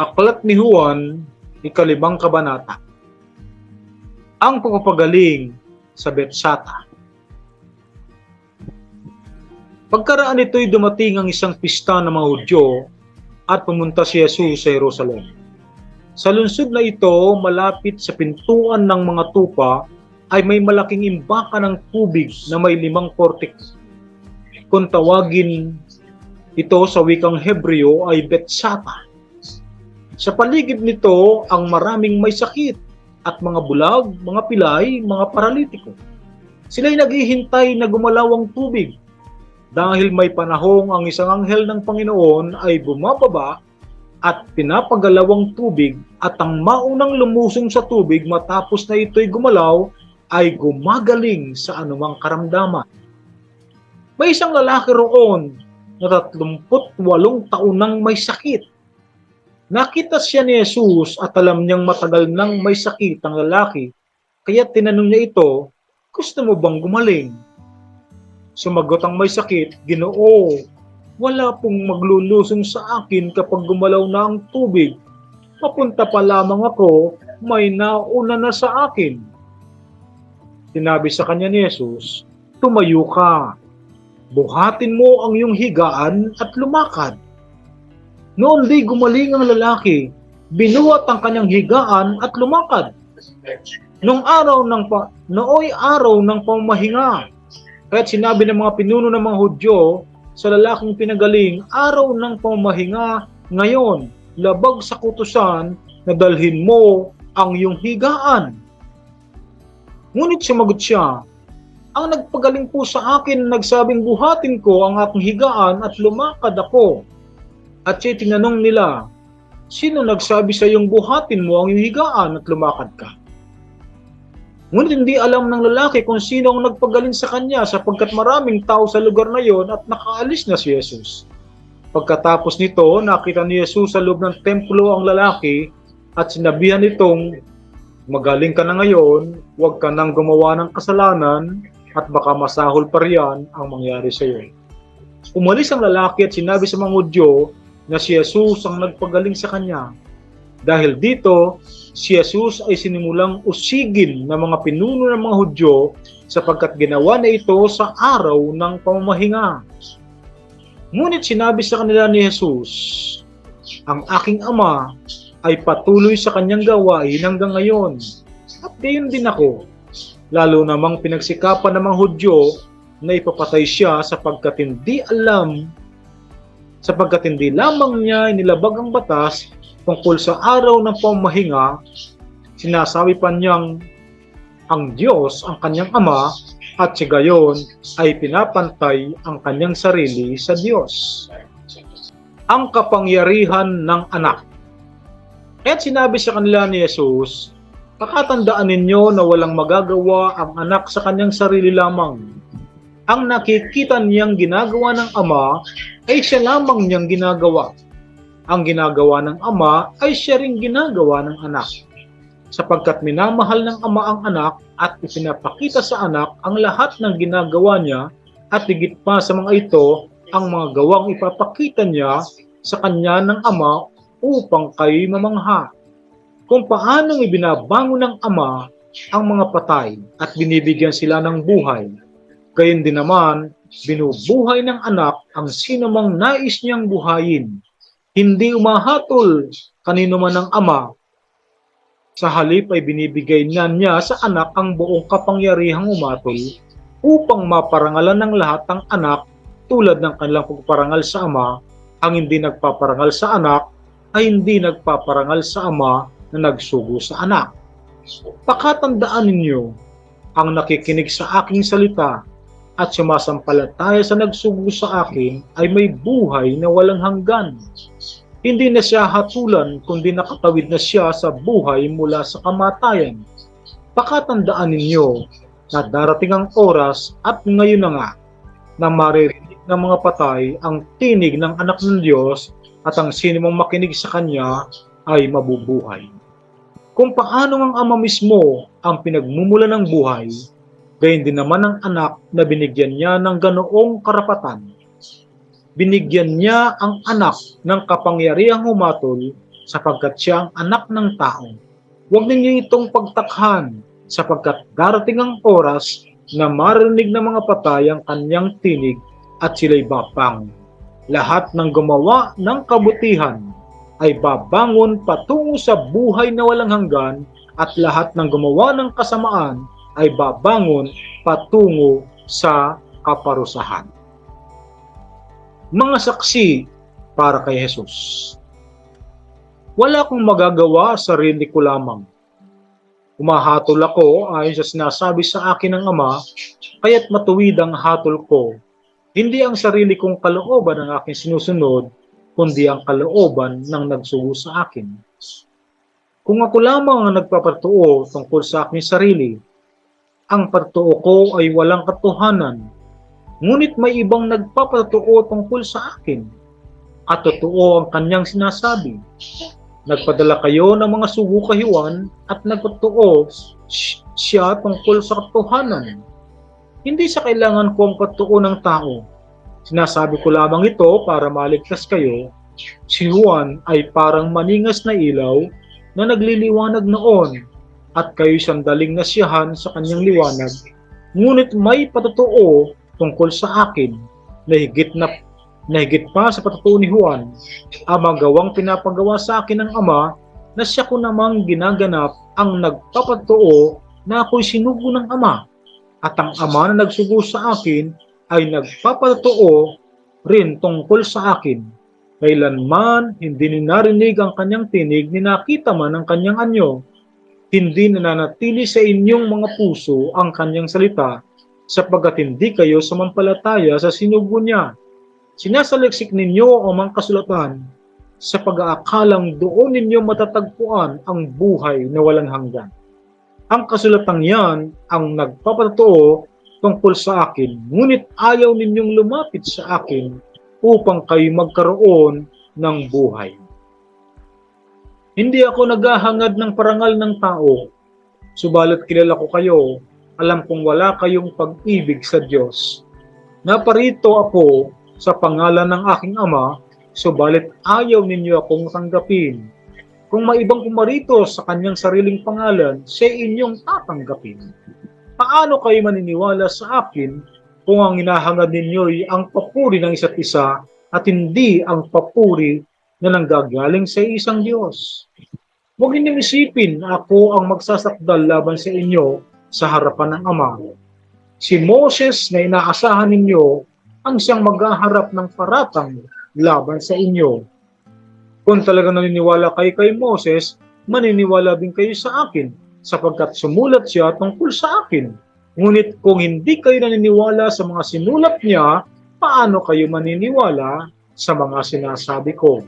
Aklat ni Juan, ikalimang kabanata. Ang pagpapagaling sa Betsata. Pagkaraan nito'y dumating ang isang pista ng mga Hudyo at pumunta si Jesus sa Jerusalem. Sa lungsod na ito, malapit sa pintuan ng mga tupa, ay may malaking imbaka ng tubig na may limang portik. Kung tawagin ito sa wikang Hebreo ay Betsata. Sa paligid nito ang maraming may sakit at mga bulag, mga pilay, mga paralitiko. Sila'y naghihintay na gumalaw ang tubig. Dahil may panahong ang isang anghel ng Panginoon ay bumababa at pinapagalawang tubig at ang maunang lumusong sa tubig matapos na ito'y gumalaw ay gumagaling sa anumang karamdaman. May isang lalaki roon na 38 taon nang may sakit. Nakita siya ni Jesus at alam niyang matagal nang may sakit ang lalaki, kaya tinanong niya ito, gusto mo bang gumaling? Sumagot ang may sakit, Ginoo, wala pong maglulusong sa akin kapag gumalaw na ang tubig. Papunta pa lamang ako, may nauna na sa akin. Sinabi sa kanya ni Jesus, Tumayo ka, buhatin mo ang iyong higaan at lumakad. Noon di gumaling ang lalaki, binuhat ang kanyang higaan at lumakad. Nung araw ng pa, nooy araw ng pamahinga, kaya't sinabi ng mga pinuno ng mga Hudyo sa lalaking pinagaling, araw ng pamahinga ngayon, labag sa kutusan na dalhin mo ang iyong higaan. Ngunit sumagot siya, ang nagpagaling po sa akin nagsabing buhatin ko ang aking higaan at lumakad ako. At siya tinanong nila, sino nagsabi sa iyong buhatin mo ang iyong higaan at lumakad ka? Ngunit hindi alam ng lalaki kung sino ang nagpagaling sa kanya sapagkat maraming tao sa lugar na yon at nakaalis na si Jesus. Pagkatapos nito, nakita ni Jesus sa loob ng templo ang lalaki at sinabihan nitong, Magaling ka na ngayon, huwag ka nang gumawa ng kasalanan at baka masahol pa riyan ang mangyari sa iyo. Umalis ang lalaki at sinabi sa mga Hudyo na si Jesus ang nagpagaling sa kanya. Dahil dito, si Jesus ay sinimulang usigin ng mga pinuno ng mga Hudyo sapagkat ginawa na ito sa araw ng pamamahinga. Ngunit sinabi sa kanila ni Jesus, Ang aking ama ay patuloy sa kanyang gawain hanggang ngayon. At gayon din ako. Lalo namang pinagsikapan ng mga Hudyo na ipapatay siya sapagkat hindi alam sapagkat hindi lamang niya inilabag ang batas tungkol sa araw ng pamahinga, sinasabi pa niyang ang Diyos ang kanyang ama at si gayon ay pinapantay ang kanyang sarili sa Diyos. Ang kapangyarihan ng anak. At sinabi sa kanila ni Jesus, Pakatandaan ninyo na walang magagawa ang anak sa kanyang sarili lamang. Ang nakikita niyang ginagawa ng ama ay siya lamang niyang ginagawa. Ang ginagawa ng ama ay siya ring ginagawa ng anak. Sapagkat minamahal ng ama ang anak at ipinapakita sa anak ang lahat ng ginagawa niya at higit pa sa mga ito ang mga gawang ipapakita niya sa kanya ng ama upang kayo mamangha kung paanong ibinabango ng Ama ang mga patay at binibigyan sila ng buhay. Gayon din naman, binubuhay ng anak ang sinumang nais niyang buhayin. Hindi umahatol kanino man ng Ama. Sa halip ay binibigay na niya sa anak ang buong kapangyarihang umatol upang maparangalan ng lahat ng anak tulad ng kanilang pagparangal sa Ama, ang hindi nagpaparangal sa anak ay hindi nagpaparangal sa Ama na nagsugo sa anak. Pakatandaan ninyo, ang nakikinig sa aking salita at sumasampalataya sa nagsugo sa akin ay may buhay na walang hanggan. Hindi na siya hatulan kundi nakatawid na siya sa buhay mula sa kamatayan. Pakatandaan ninyo na darating ang oras at ngayon na nga na maririnig ng mga patay ang tinig ng anak ng Diyos at ang sino mang makinig sa Kanya ay mabubuhay. Kung paano ang ama mismo ang pinagmumula ng buhay, gayon din naman ang anak na binigyan niya ng ganoong karapatan. Binigyan niya ang anak ng kapangyarihang humatol sapagkat siya ang anak ng tao. Huwag ninyo itong pagtakhan sapagkat darating ang oras na marinig ng mga patay ang kanyang tinig at sila'y babang. Lahat ng gumawa ng kabutihan ay babangon patungo sa buhay na walang hanggan at lahat ng gumawa ng kasamaan ay babangon patungo sa kaparusahan. Mga saksi para kay Jesus. Wala akong magagawa sa sarili ko lamang. Umahatol ako ayon sa sinasabi sa akin ng Ama, kaya't matuwid ang hatol ko. Hindi ang sarili kong kalooban ang aking sinusunod, kundi ang kalooban ng nagsugo sa akin. Kung ako lamang ang nagpapatuo tungkol sa aking sarili, ang pagtuo ko ay walang katuhanan. Ngunit may ibang nagpapatuo tungkol sa akin at totoo ang kanyang sinasabi. Nagpadala kayo ng mga Juan at nagpatuo si- siya tungkol sa katotohanan. Hindi sa kailangan ko ang patuo ng tao. Sinasabi ko lamang ito para maligtas kayo. Si Juan ay parang maningas na ilaw na nagliliwanag noon at kayo sandaling nasiyahan sa kanyang liwanag. Ngunit may patotoo tungkol sa akin na higit na na higit pa sa patutuo ni Juan, ang magawang pinapagawa sa akin ng Ama na siya ko namang ginaganap ang nagpapatuo na ako'y sinugo ng Ama. At ang Ama na nagsugo sa akin ay nagpapatuo rin tungkol sa akin. Kailanman hindi ni narinig ang kanyang tinig, ni nakita man ang kanyang anyo. Hindi nananatili sa inyong mga puso ang kanyang salita, sapagkat hindi kayo sumampalataya sa sinugo niya. Sinasaliksik ninyo ang mga kasulatan sa pag-aakalang doon ninyo matatagpuan ang buhay na walang hanggan. Ang kasulatang yan ang nagpapatotoo tungkol sa akin, ngunit ayaw ninyong lumapit sa akin upang kayo magkaroon ng buhay. Hindi ako naghahangad ng parangal ng tao, subalit kilala ko kayo, alam kong wala kayong pag-ibig sa Diyos. Naparito ako sa pangalan ng aking ama, subalit ayaw ninyo akong tanggapin. Kung may ibang pumarito sa kanyang sariling pangalan, siya inyong tatanggapin. Paano kayo maniniwala sa akin kung ang hinahangad ninyo ay ang papuri ng isa't isa at hindi ang papuri na nanggagaling sa isang Diyos? Huwag ninyong isipin ako ang magsasakdal laban sa inyo sa harapan ng Ama. Si Moses na inaasahan ninyo ang siyang maghaharap ng paratang laban sa inyo. Kung talaga naniniwala kayo kay Moses, maniniwala din kayo sa akin, sapagkat sumulat siya tungkol sa akin. Ngunit kung hindi kayo naniniwala sa mga sinulat niya, paano kayo maniniwala sa mga sinasabi ko?